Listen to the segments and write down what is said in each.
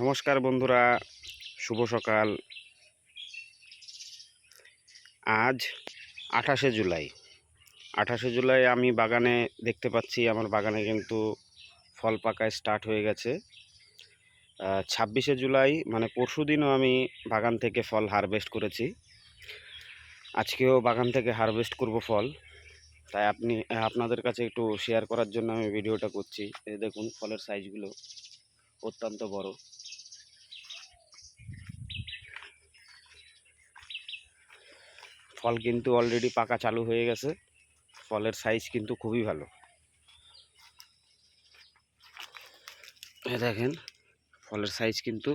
নমস্কার বন্ধুরা, শুভ সকাল। আজ আঠাশে জুলাই। আঠাশে জুলাই আমি বাগানে দেখতে পাচ্ছি, আমার বাগানে কিন্তু ফল পাকায় স্টার্ট হয়ে গেছে। ছাব্বিশে জুলাই মানে পরশু দিনও আমি বাগান থেকে ফল হারভেস্ট করেছি। আজকেও বাগান থেকে হারভেস্ট করব ফল। তাই আপনি, আপনাদের কাছে একটু শেয়ার করার জন্য আমি ভিডিওটা করছি। দেখুন, ফলের সাইজগুলো অত্যন্ত বড়। ফল কিন্তু অলরেডি পাকা চালু হয়ে গেছে। ফলের সাইজ কিন্তু খুবই ভালো। দেখেন, ফলের সাইজ কিন্তু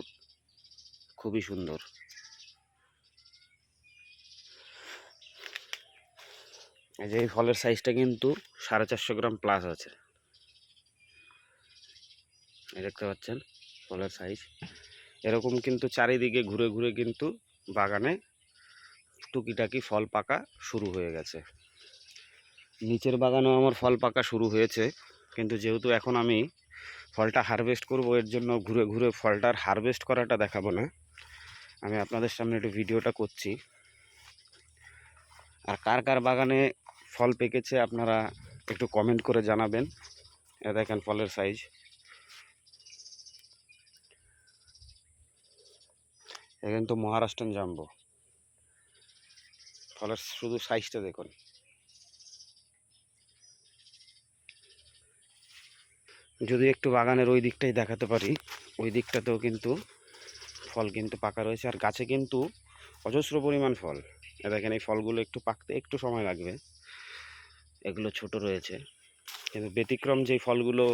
খুবই সুন্দর। এই যে এই ফলের সাইজটা কিন্তু সাড়ে চারশো গ্রাম প্লাস আছে। দেখতে পাচ্ছেন, ফলের সাইজ এরকম কিন্তু চারিদিকে ঘুরে ঘুরে কিন্তু বাগানে টুকিটাকি ফল পাকা শুরু হয়ে গেছে। নিচের বাগানেও আমার ফল পাকা শুরু হয়েছে, কিন্তু যেহেতু এখন আমি ফলটা হারভেস্ট করব, এর জন্য ঘুরে ঘুরে ফলটার হারভেস্ট করাটা দেখাবো না। আমি আপনাদের সামনে একটু ভিডিওটা করছি। আর কার কার বাগানে ফল পেকেছে আপনারা একটু কমেন্ট করে জানাবেন। দেখেন ফলের সাইজ এ তো মহারাষ্ট্রান জাম্বো। ফলের শুধু সাইজটা দেখুন। যদি একটু বাগানের ওই দিকটাই দেখাতে পারি, ওই দিকটাতেও কিন্তু ফল কিন্তু পাকা রয়েছে আর গাছে কিন্তু অজস্র পরিমাণ ফল। দেখেন এই ফলগুলো একটু পাকতে একটু সময় লাগবে। এগুলো ছোট রয়েছে। কিন্তু ব্যতিক্রম যেই ফলগুলো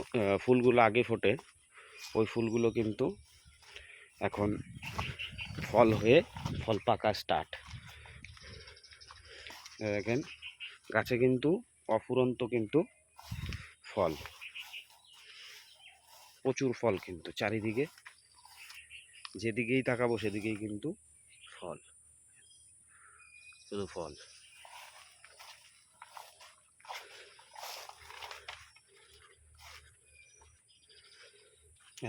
ফুলগুলো আগে ফোটে, ওই ফুলগুলো কিন্তু এখন ফল হয়ে ফল পাকা স্টার্ট দেখেন, গাছে কিন্তু অফুরন্ত কিন্তু ফল। প্রচুর ফল কিন্তু চারিদিকে। যেদিকেই তাকাবো সেদিকেই কিন্তু ফল। শুধু ফল।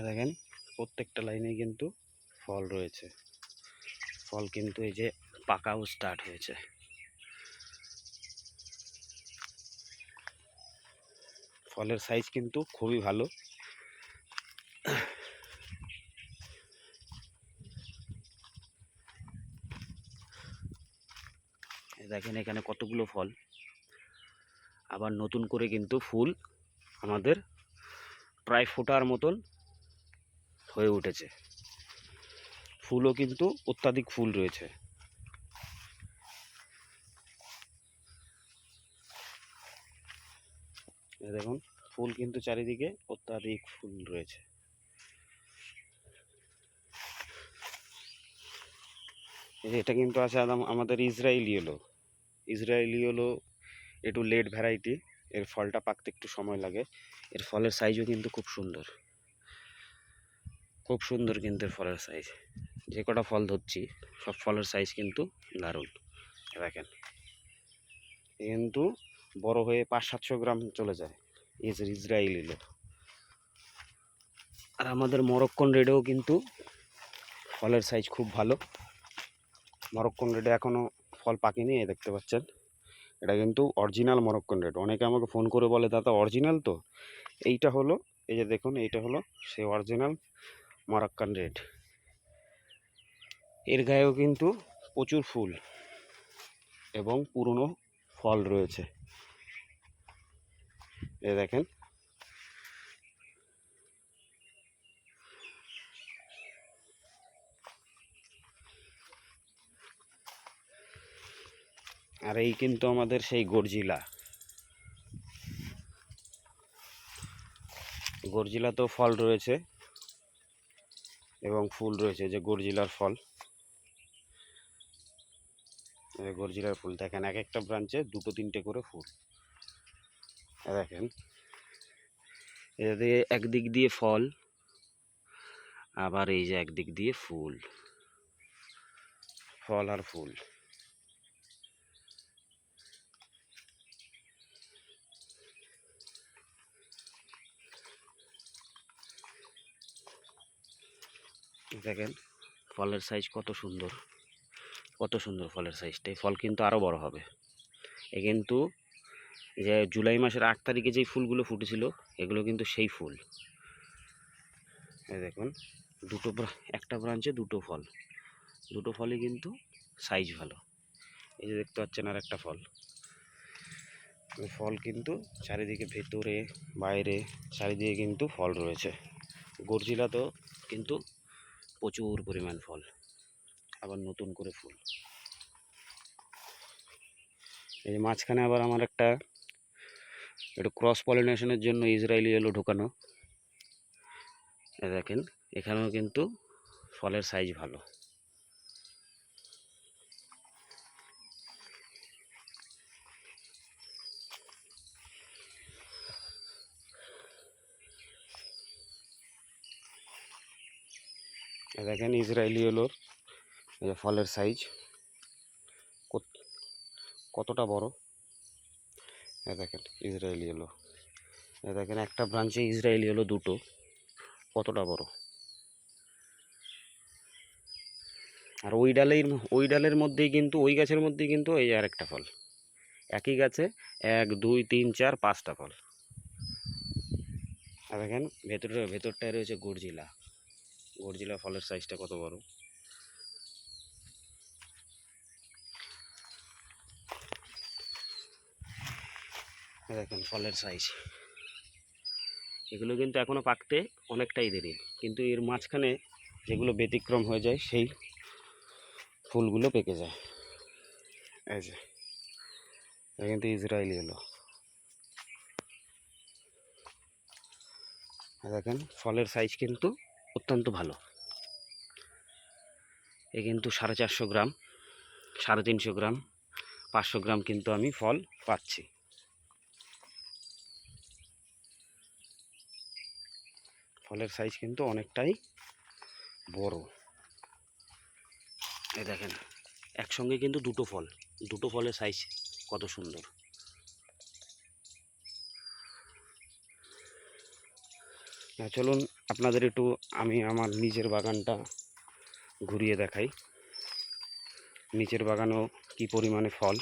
দেখেন, প্রত্যেকটা লাইনে কিন্তু ফল রয়েছে। ফল কিন্তু এই যে পাকাও স্টার্ট হয়েছে। ফলের সাইজ কিন্তু খুবই ভালো। দেখেন এখানে কতগুলো ফল। আবার নতুন করে কিন্তু ফুল আমাদের প্রায় ফোটার মতন হয়ে উঠেছে। ফুলও কিন্তু অত্যাধিক ফুল রয়েছে। দেখুন, ফুল কিন্তু চারিদিকে অত্যাধিক ফুল রয়েছে। এটা কিন্তু আছে আমাদের ইসরায়েলি হলো একটু লেট ভ্যারাইটি, এর ফলটা পাকতে একটু সময় লাগে। এর ফলের সাইজও কিন্তু খুব সুন্দর। খুব সুন্দর কিন্তু এর ফলের সাইজ। যে কটা ফল ধরছি, সব ফলের সাইজ কিন্তু দারুণ। দেখেন কিন্তু বড় হয়ে পাঁচ সাতশো গ্রাম চলে যায়। ইসরায়েলি লো আর আমাদের মরক্কন রেডেও কিন্তু ফলের সাইজ খুব ভালো। মরক্কন রেডে এখনও ফল পাকেনি দেখতে পাচ্ছেন। এটা কিন্তু অরিজিনাল মরক্কন রেড। অনেকে আমাকে ফোন করে বলে, দাদা অরিজিনাল তো? এইটা হলো, এই যে দেখুন, এইটা হলো সেই অরিজিনাল মরক্কান রেড। এর গায়েও কিন্তু প্রচুর ফুল এবং পুরনো ফল রয়েছে। এ দেখেন। আর এই কিন্তু আমাদের সেই গর্জিলা। গর্জিলাতেও ফল রয়েছে এবং ফুল রয়েছে, যে গর্জিলার ফল। গর্জিলার ফুল দেখেন, এক একটা ব্রাঞ্চে দুটো তিনটে করে ফুল। দেখেন। এটা দিয়ে একদিক দিয়ে ফল, আবার এই যে একদিক দিয়ে ফুল। ফল আর ফুল। দেখেন, ফলের সাইজ কত সুন্দর। কত সুন্দর ফলের সাইজটা এই ফল কিন্তু আরও বড় হবে। এ কিন্তু যে জুলাই মাসের আট তারিখে যেই ফুলগুলো ফুটেছিল, এগুলো কিন্তু সেই ফুল। দেখুন, দুটো একটা ব্রাঞ্চে দুটো ফল। দুটো ফলই কিন্তু সাইজ ভালো। এই যে দেখতে পাচ্ছেন আর একটা ফল। ফল কিন্তু চারিদিকে ভেতরে, বাইরে, চারিদিকে কিন্তু ফল রয়েছে। গর্জিলাতেও কিন্তু প্রচুর পরিমাণ ফল। আবার নতুন করে ফুল। এই মাঝখানে আবার আমার একটা একটু ক্রস পলিনেশনের জন্য ইসরায়েলি এলো ঢোকানো। দেখেন, এখানেও কিন্তু ফলের সাইজ ভালো। দেখেন ইসরায়েলি এলোর ফলের সাইজ কতটা বড়? দেখেন, ইসরায়েলি এলো। এ দেখেন, একটা ব্রাঞ্চে ইসরায়েলি এলো দুটো। কতটা বড়? আর ওই ডালের ওই ডালের মধ্যেই কিন্তু, ওই গাছের মধ্যেই কিন্তু এই আর একটা ফল। একই গাছে এক, দুই, তিন, চার, পাঁচটা ফল। আর দেখেন ভেতরে ভেতরটায় রয়েছে গর্জিলা। গর্জিলা ফলের সাইজটা কত বড়? দেখেন ফলের সাইজ এগুলো কিন্তু এখনও পাকতে অনেকটাই দেরি। কিন্তু এর মাঝখানে যেগুলো ব্যতিক্রম হয়ে যায় সেই ফুলগুলো পেকে যায়। এই যে কিন্তু ইসরায়েলি হলো দেখেন ফলের সাইজ কিন্তু অত্যন্ত ভালো। এ কিন্তু সাড়ে চারশো গ্রাম সাড়ে তিনশো গ্রাম পাঁচশো গ্রাম কিন্তু আমি ফল পাচ্ছি। ফলের সাইজ কিন্তু অনেকটাই বড়। এই দেখেন, একসঙ্গে কিন্তু দুটো ফল, দুটো ফলের সাইজ কত সুন্দর। চলুন আপনাদের একটু আমি আমার নিজের বাগানটা ঘুরিয়ে দেখাই। নিচের বাগানেও কি পরিমাণে ফল?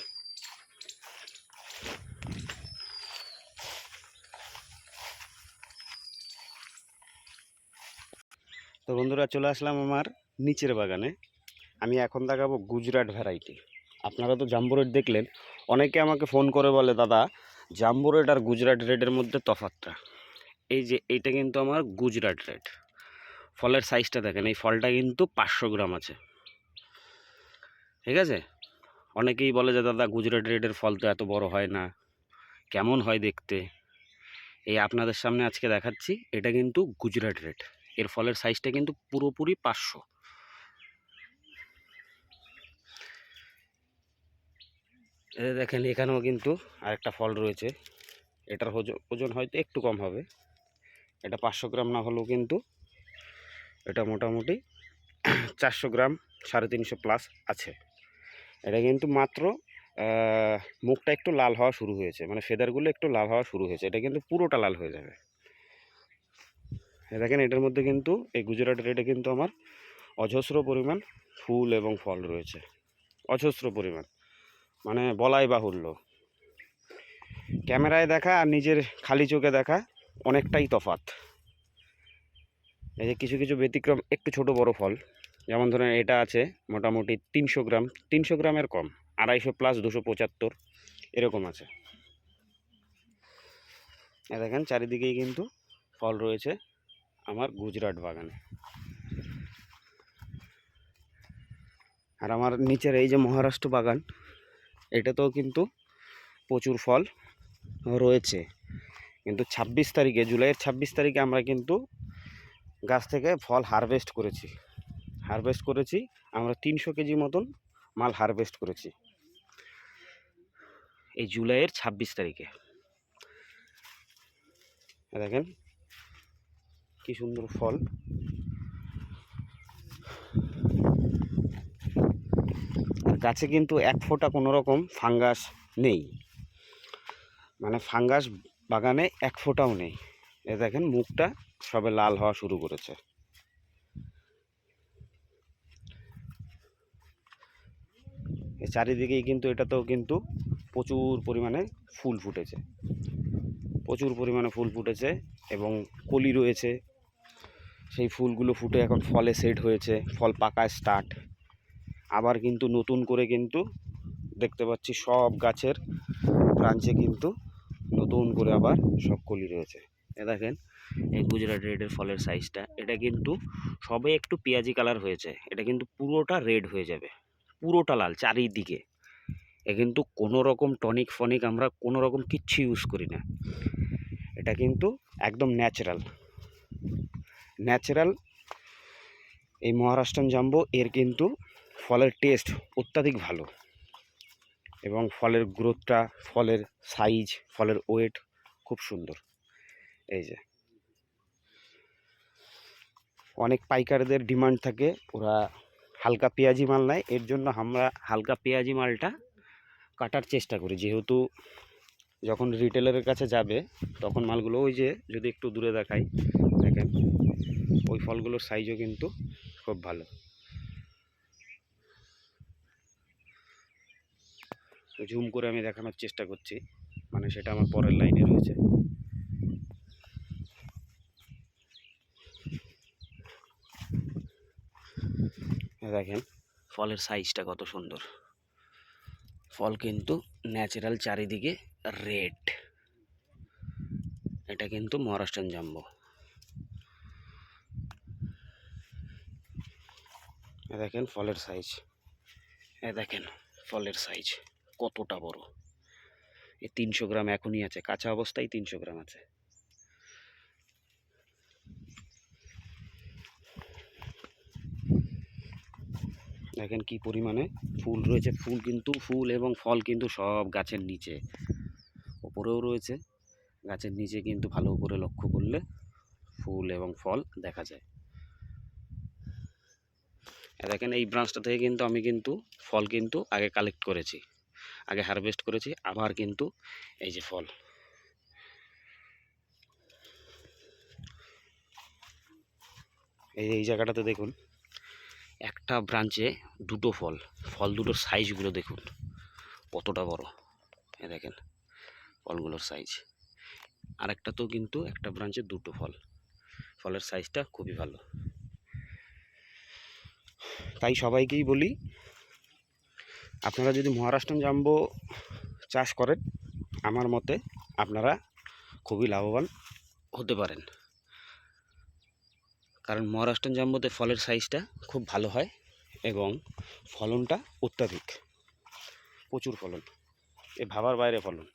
তো বন্ধুরা চলে আসলাম আমার নিচের বাগানে। আমি এখন দেখাবো গুজরাট ভ্যারাইটি আপনারা তো জাম্বো রেড দেখলেন। অনেকে আমাকে ফোন করে বলে, দাদা জাম্বো রেড আর গুজরাট রেডের মধ্যে তফাৎটা? এই যে, এইটা কিন্তু আমার গুজরাট রেড ফলের সাইজটা দেখেন, এই ফলটা কিন্তু পাঁচশো গ্রাম আছে। ঠিক আছে? অনেকেই বলে যে, দাদা, গুজরাট রেডের ফল তো এত বড় হয় না। কেমন হয় দেখতে? এই আপনাদের সামনে আজকে দেখাচ্ছি, এটা কিন্তু গুজরাট রেড এর ফলের সাইজটা কিন্তু পুরোপুরি পাঁচশো। দেখেন, এখানেও কিন্তু আরেকটা ফল রয়েছে। এটার ওজ- ওজন হয়তো একটু কম হবে। এটা পাঁচশো গ্রাম না হলেও কিন্তু এটা মোটামুটি চারশো গ্রাম, সাড়ে তিনশো প্লাস আছে। এটা কিন্তু মাত্র মুখটা একটু লাল হওয়া শুরু হয়েছে। মানে ফেদারগুলো একটু লাল হওয়া শুরু হয়েছে। এটা কিন্তু পুরোটা লাল হয়ে যাবে। দেখেন, এটার মধ্যে কিন্তু, এই গুজরাট রেডে কিন্তু আমার অজস্র পরিমাণ ফুল এবং ফল রয়েছে। অজস্র পরিমাণ। মানে বলাই বাহুল্য। ক্যামেরায় দেখা আর নিজের খালি চোখে দেখা অনেকটাই তফাৎ। এই যে কিছু কিছু ব্যতিক্রম, একটু ছোট বড় ফল। যেমন ধরেন, এটা আছে মোটামুটি তিনশো গ্রাম। তিনশো গ্রামের কম। আড়াইশো প্লাস দুশো পঁচাত্তর। এরকম আছে। দেখেন, চারিদিকেই কিন্তু ফল রয়েছে। আমার গুজরাট বাগানে। আর আমার নিচের এই যে মহারাষ্ট্র বাগান, এটাতেও কিন্তু প্রচুর ফল রয়েছে। কিন্তু ছাব্বিশ তারিখে, জুলাইয়ের ছাব্বিশ তারিখে আমরা কিন্তু গাছ থেকে ফল হারভেস্ট করেছি। হারভেস্ট করেছি, আমরা তিনশো কেজি মতন মাল হারভেস্ট করেছি। এই জুলাইয়ের ছাব্বিশ তারিখে। দেখেন কি সুন্দর ফল। গাছে কিন্তু এক ফোঁটা কোনো রকম ফাঙ্গাস নেই। মানে ফাঙ্গাস বাগানে এক ফোঁটাও নেই। এ দেখেন মুখটা সবে লাল হওয়া শুরু করেছে। চারিদিকেই কিন্তু এটাতেও কিন্তু প্রচুর পরিমাণে ফুল ফুটেছে। প্রচুর পরিমাণে ফুল ফুটেছে এবং কলি রয়েছে। সেই ফুলগুলো ফুটে এখন ফলে সেট হয়েছে, ফল পাকা স্টার্ট আবার কিন্তু নতুন করে কিন্তু দেখতে পাচ্ছি সব গাছের ব্রাঞ্চে কিন্তু নতুন করে আবার সব কলি রয়েছে। এ দেখেন, এই গুজরাট রেডের ফলের সাইজটা এটা কিন্তু সবে একটু পেঁয়াজি কালার হয়েছে, এটা কিন্তু পুরোটা রেড হয়ে যাবে, পুরোটা লাল চারিদিকে। এ কিন্তু কোনো রকম টনিক ফনিক আমরা কোনো রকম কিচ্ছু ইউজ করি না। এটা কিন্তু একদম ন্যাচারাল ন্যাচারাল এই মহারাষ্ট্রান জাম্বো, এর কিন্তু ফলের টেস্ট অত্যাধিক ভালো। এবং ফলের গ্রোথটা ফলের সাইজ ফলের ওয়েট খুব সুন্দর। এই যে। অনেক পাইকারদের ডিমান্ড থাকে, ওরা হালকা পেঁয়াজি মাল নেয়, এর জন্য আমরা হালকা পেঁয়াজি মালটা কাটার চেষ্টা করি। যেহেতু যখন রিটেলারের কাছে যাবে, তখন মালগুলো ওই যে যদি একটু দূরে দেখাই, দেখেন। ওই ফলগুলোর সাইজও কিন্তু খুব ভালো। জুম করে আমি দেখানোর চেষ্টা করছি মানে সেটা আমার পরের লাইনে রয়েছে। দেখেন, ফলের সাইজটা কত সুন্দর। ফল কিন্তু ন্যাচারাল চারিদিকে রেড এটা কিন্তু মহারাষ্ট্রান জাম্বো। দেখেন ফলের সাইজ এ দেখেন ফলের সাইজ কতটা বড়। এই তিনশো গ্রাম এখনই আছে, কাঁচা অবস্থায় তিনশো গ্রাম আছে। দেখেন কি পরিমাণে ফুল রয়েছে, ফুল কিন্তু, ফুল এবং ফল কিন্তু সব গাছের নিচে। ওপরেও রয়েছে, গাছের নিচে কিন্তু ভালো করে লক্ষ্য করলে ফুল এবং ফল দেখা যায়। এ দেখেন এই ব্রাঞ্চটা থেকে কিন্তু আমি কিন্তু ফল কিন্তু আগে কালেক্ট করেছি। আগে হারভেস্ট করেছি, আবার কিন্তু এই যে ফল। এই এই জায়গাটাতে দেখুন, একটা ব্রাঞ্চে দুটো ফল ফল দুটোর সাইজগুলো দেখুন, কতটা বড়। এ দেখেন, ফলগুলোর সাইজ আরেকটা তো কিন্তু একটা ব্রাঞ্চে দুটো ফল। ফলের সাইজটা খুবই ভালো। তাই সবাইকেই বলি, আপনারা যদি মহারাষ্ট্রান জাম্বো চাষ করেন, আমার মতে আপনারা খুবই লাভবান হতে পারেন। কারণ মহারাষ্ট্রান জাম্বোতে ফলের সাইজটা খুব ভালো হয় এবং ফলনটা অত্যাধিক। প্রচুর ফলন। এ ভাবার বাইরে ফলন।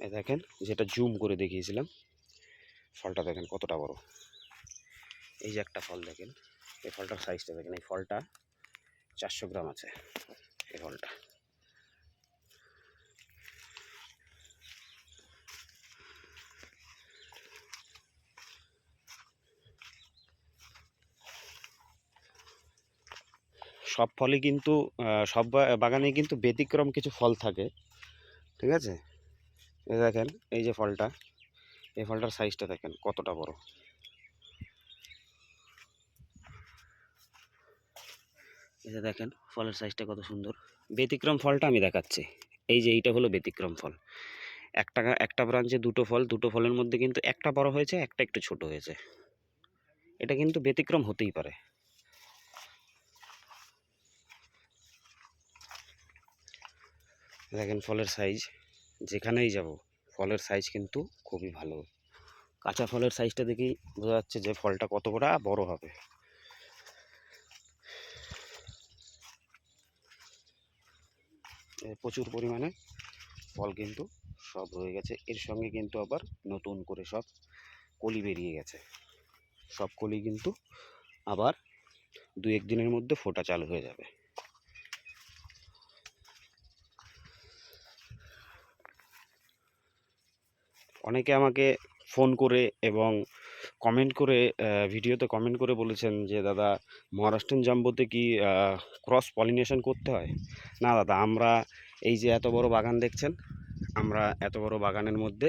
এ দেখেন, যেটা জুম করে দেখিয়েছিলাম। ফলটা দেখেন কতটা বড়। এই যে একটা ফল দেখেন, এই ফলটার সাইজটা দেখেন, এই ফলটা চারশো গ্রাম আছে, এই ফলটা। সব ফলই কিন্তু সব বাগানে কিন্তু ব্যতিক্রম কিছু ফল থাকে, ঠিক আছে? দেখেন, এই যে ফলটা, এই ফলটার সাইজটা দেখেন, কতটা বড়। এই যে দেখেন, ফলের সাইজটা কত সুন্দর। ব্যতিক্রম ফলটা আমি দেখাচ্ছি। এই যে এইটা হলো ব্যতিক্রম ফল। একটা একটা ব্রাঞ্চে দুটো ফল, দুটো ফলের মধ্যে কিন্তু একটা বড় হয়েছে, একটা একটু ছোট হয়েছে। এটা কিন্তু ব্যতিক্রম হতেই পারে। দেখেন ফলের সাইজ যেখানেই যাব, ফলের সাইজ কিন্তু খুবই ভালো। কাঁচা ফলের সাইজটা দেখেই বোঝা যাচ্ছে যে ফলটা কতটা বড় হবে। প্রচুর পরিমাণে ফল কিন্তু সব রয়ে গেছে। এর সঙ্গে কিন্তু আবার নতুন করে সব কলি বেরিয়ে গেছে। সব কলি কিন্তু আবার দু এক দিনের মধ্যে ফোটা চালু হয়ে যাবে। অনেকে আমাকে ফোন করে এবং কমেন্ট করে ভিডিওতে কমেন্ট করে বলেছেন যে, দাদা মহারাষ্ট্রন জাম্বোতে কি ক্রস পলিনেশন করতে হয়? না, দাদা, আমরা এই যে এত বড় বাগান দেখছেন, আমরা এত বড় বাগানের মধ্যে